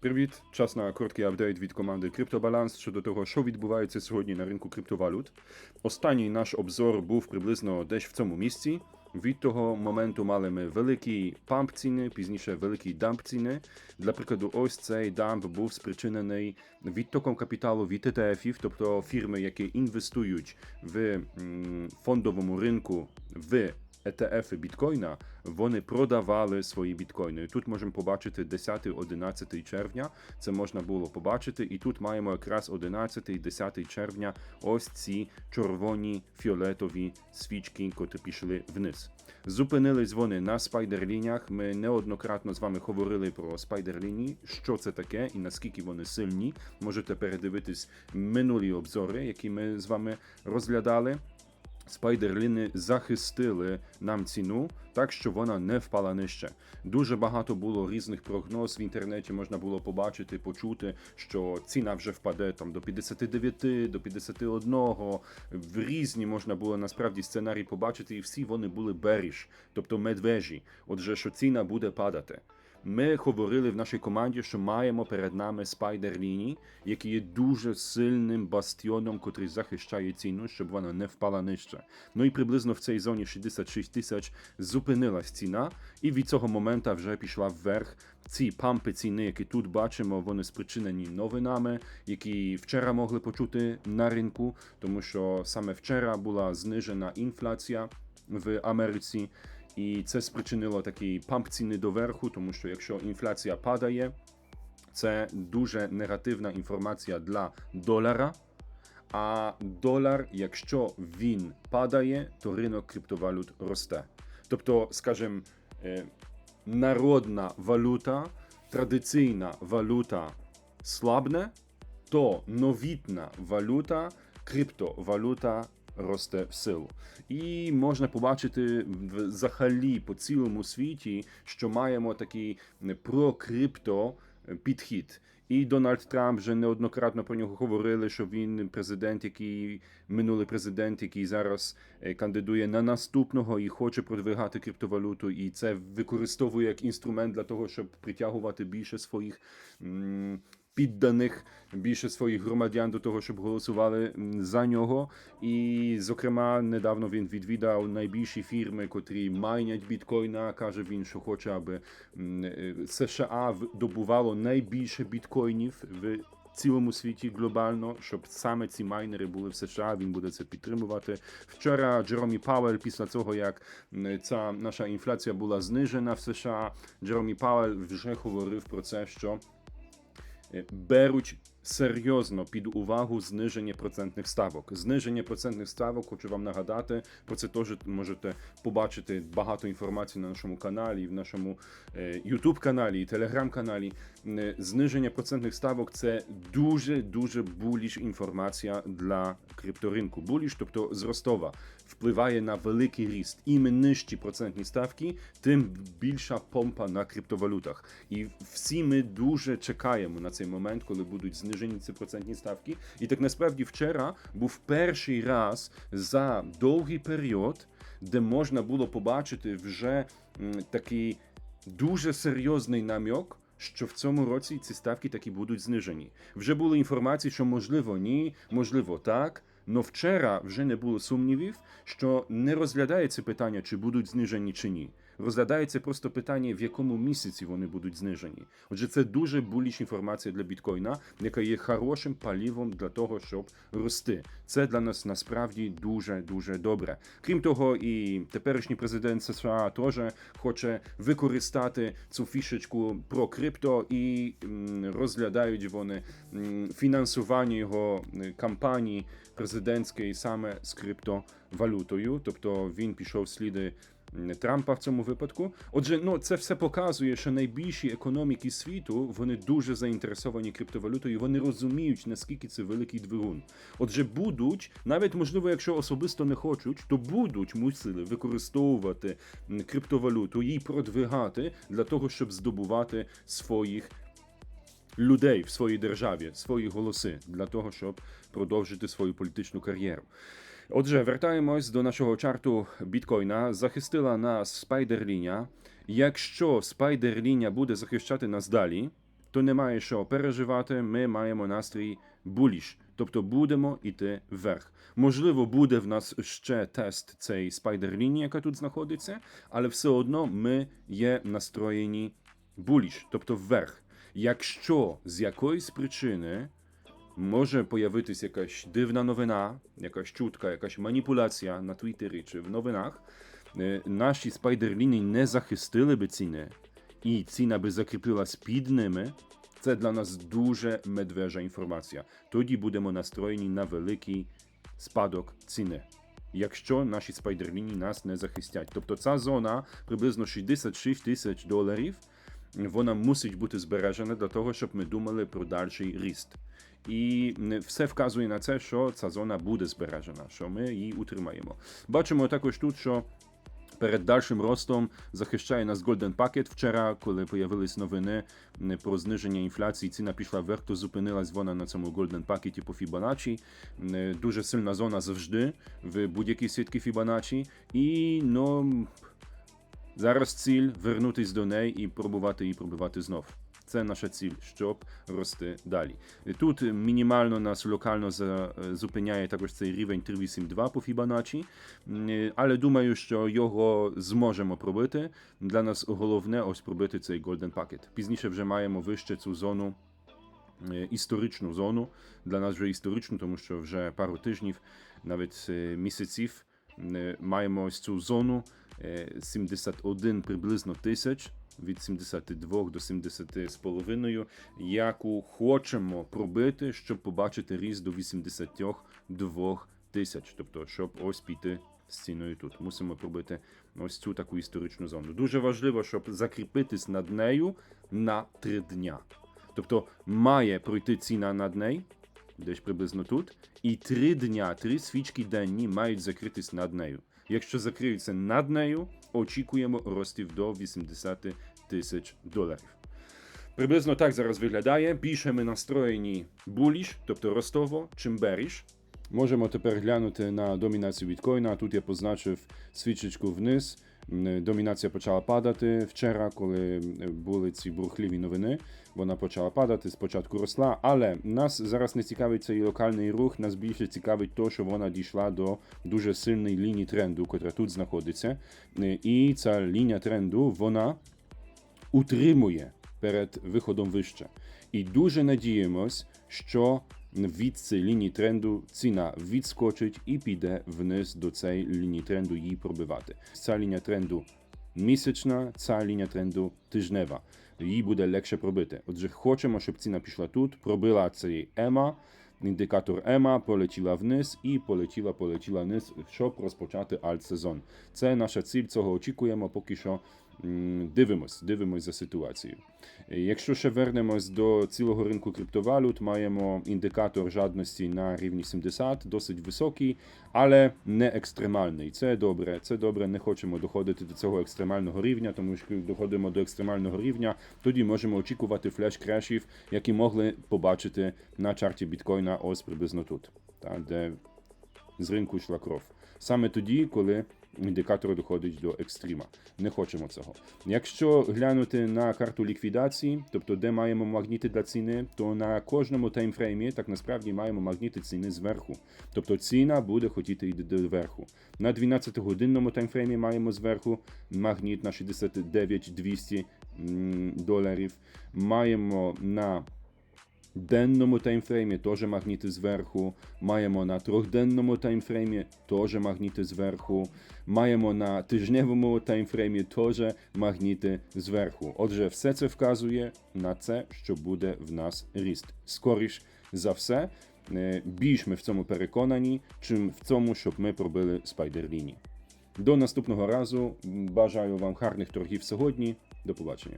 Привіт! Час на короткий апдейт від команди CryptoBalance щодо того, що відбувається сьогодні на ринку криптовалют. Останній наш обзор був приблизно десь в цьому місці. Від того моменту мали ми великий памп ціни, пізніше великий дамп ціни. Для прикладу, ось цей дамп був спричинений відтоком капіталу від ETF-ів, тобто фірми, які інвестують в фондовому ринку в ETF біткоїна, вони продавали свої біткоїни. Тут можемо побачити 10-11 червня. Це можна було побачити. І тут маємо якраз 11-10 червня ось ці червоні фіолетові свічки, котрі пішли вниз. Зупинились вони на спайдерлініях. Ми неоднократно з вами говорили про спайдерлінії, що це таке і наскільки вони сильні. Можете передивитись минулі обзори, які ми з вами розглядали. Спайдерліни захистили нам ціну так, що вона не впала нижче. Дуже багато було різних прогноз в інтернеті. Можна було побачити, почути, що ціна вже впаде там до 59, до 51. В різні можна було насправді сценарії побачити, і всі вони були беріж, тобто медвежі. Отже, що ціна буде падати. Ми говорили в нашій команді, що маємо перед нами спайдерліні, які є дуже сильним бастіоном, котрий захищає ціну, щоб вона не впала нижче. Ну і приблизно в цій зоні 66 тисяч зупинилась ціна, і від цього моменту вже пішла вверх. Ці пампи ціни, які тут бачимо, вони спричинені новинами, які вчора могли почути на ринку, тому що саме вчора була знижена інфляція в Америці. І це спричинило такий памп ціни доверху, тому що якщо інфляція падає, це дуже негативна інформація для долара. А долар, якщо він падає, то ринок криптовалют росте. Тобто, скажімо, е, народна валюта, традиційна валюта слабне, то новітна валюта, криптовалюта росте в силу. І можна побачити взагалі по цілому світі, що маємо такий прокрипто підхід. І Дональд Трамп вже неоднократно про нього говорили, що він президент, який минулий президент, який зараз е, кандидує на наступного і хоче продвигати криптовалюту, і це використовує як інструмент для того, щоб притягувати більше своїх. Підданих більше своїх громадян до того, щоб голосували за нього. І, зокрема, недавно він відвідав найбільші фірми, котрі майнять біткоїна. каже він, що хоче, аби е, США добувало найбільше біткоїнів в цілому світі глобально, щоб саме ці майнери були в США. Він буде це підтримувати. Вчора Джеромі Пауель, після того як ця наша інфляція була знижена в США, Джеромі Пауель вже говорив про це, що беруть серйозно під увагу зниження процентних ставок. Зниження процентних ставок, хочу вам нагадати, про це теж можете побачити багато інформації на нашому каналі, в нашому е, YouTube каналі і Telegram каналі. Е, Зниження процентних ставок це дуже дуже буліш інформація для крипторинку. Буліш, тобто зростова, впливає на великий ріст. Ім нижчі процентні ставки, тим більша помпа на криптовалютах. І всі ми дуже чекаємо на цей момент, коли будуть знижені ці процентні ставки. І так насправді вчора був перший раз за довгий період, де можна було побачити вже такий дуже серйозний намік. Що в цьому році ці ставки таки будуть знижені. Вже були інформації, що можливо ні, можливо так. Но вчора вже не було сумнівів, що не розглядається питання, чи будуть знижені чи ні. Розглядається просто питання, в якому місяці вони будуть знижені. Отже, це дуже буліч інформація для біткоїна, яка є хорошим палівом для того, щоб рости. Це для нас насправді дуже дуже добре. Крім того, і теперішній президент США теж хоче використати цю фішечку про крипто і розглядають вони фінансування його кампанії президентської саме з криптовалютою. Тобто він пішов сліди Трампа в цьому випадку. Отже, ну це все показує, що найбільші економіки світу вони дуже заінтересовані криптовалютою. Вони розуміють, наскільки це великий двигун. Отже, будуть, навіть можливо, якщо особисто не хочуть, то будуть мусили використовувати криптовалюту і продвигати для того, щоб здобувати своїх людей в своїй державі, свої голоси для того, щоб продовжити свою політичну кар'єру. Отже, вертаємось до нашого чарту біткоїна. Захистила нас спайдерлінія. Якщо спайдерлінія буде захищати нас далі, то немає що переживати. Ми маємо настрій буліш, тобто будемо йти вверх. Можливо, буде в нас ще тест цей спайдер-лінії, яка тут знаходиться, але все одно ми є настроєні буліш, тобто вверх. Якщо з якоїсь причини може появитись якась дивна новина, якась чутка, якась маніпуляція на Твіттері чи в новинах, е, наші спайдер-лінії не захистили би ціни, і ціна би закріпилась під ними. Це для нас дуже медвежа інформація. Тоді будемо настроєні на великий спадок ціни. Якщо наші спайдер-лінії нас не захистять. Тобто ця зона приблизно 66 тисяч доларів, вона мусить бути збережена для того, щоб ми думали про дальший ріст. І все вказує на це, що ця зона буде збережена, що ми її утримаємо. Бачимо також тут, що перед дальшим ростом захищає нас Golden Packet. Вчора, коли появились новини про зниження інфляції, ціна пішла вверх, то зупинилась вона на цьому Golden Packet по Fibonacci. Дуже сильна зона завжди в будь-якій сітки Fibonacci. І ну, зараз ціль вернутись до неї і пробувати її пробивати знов. Це наша ціль, щоб рости далі. Тут мінімально нас локально зупиняє також цей рівень 382 по Fibonacci, але думаю, що його зможемо пробити. Для нас головне ось пробити цей Golden Packet. Пізніше вже маємо вище цю зону. е, Історичну зону для нас вже історичну, тому що вже пару тижнів, навіть е, місяців, е, маємо ось цю зону е, 71 приблизно тисяч від 72 до 70 з половиною, яку хочемо пробити, щоб побачити ріст до 82 тисяч. Тобто, щоб ось піти з ціною тут. Мусимо пробити ось цю таку історичну зону. Дуже важливо, щоб закріпитись над нею на 3 дня. Тобто має пройти ціна над нею, десь приблизно тут, і три дня, три свічки денні мають закритись над нею. Якщо закриються над нею, очікуємо ростів до 80 тисяч доларів. Приблизно так зараз виглядає. Більше ми настроєні буліш, тобто ростово, чим беріш. Можемо тепер глянути на домінацію біткоїна. Тут я позначив свічечку вниз. М, Домінація почала падати вчора, коли були ці бурхливі новини. Вона почала падати, спочатку росла, але нас зараз не цікавить цей локальний рух. Нас більше цікавить то, що вона дійшла до дуже сильної лінії тренду, яка тут знаходиться. Е, І ця лінія тренду вона утримує перед виходом вище. І дуже надіємось, що від цієї лінії тренду ціна відскочить і піде вниз до цієї лінії тренду її пробивати. Ця лінія тренду місячна, ця лінія тренду тижнева. Її буде легше пробити. Отже, хочемо, щоб ціна пішла тут, пробила цей ЕМА, індикатор ЕМА, полетіла вниз і полетіла, полетіла вниз, щоб розпочати альт-сезон. Це наша ціль, цього очікуємо, поки що дивимось, дивимось за ситуацією. Якщо ще вернемось до цілого ринку криптовалют, маємо індикатор жадності на рівні 70, досить високий, але не екстремальний. Це добре. Це добре. Не хочемо доходити до цього екстремального рівня, тому що доходимо до екстремального рівня, тоді можемо очікувати флеш-крешів, які могли побачити на чарті біткоїна ось приблизно тут, та, де з ринку йшла кров. Саме тоді, коли індикатор доходить до екстріма. Не хочемо цього. Якщо глянути на карту ліквідації, тобто де маємо магніти для ціни, то на кожному таймфреймі так насправді маємо магніти ціни зверху. Тобто ціна буде хотіти йти доверху. На 12-годинному таймфреймі маємо зверху магніт на 69 200 доларів. Маємо на денному таймфреймі теж магніти зверху. Маємо на трьохденному таймфреймі теж магніти зверху. Маємо на тижневому таймфреймі теж магніти зверху. Отже, все це вказує на це, що буде в нас ріст. Скоріш за все, е, більш ми в цьому переконані, чим в цьому, щоб ми пробили спайдер-лінії. До наступного разу. Бажаю вам гарних торгів сьогодні. До побачення.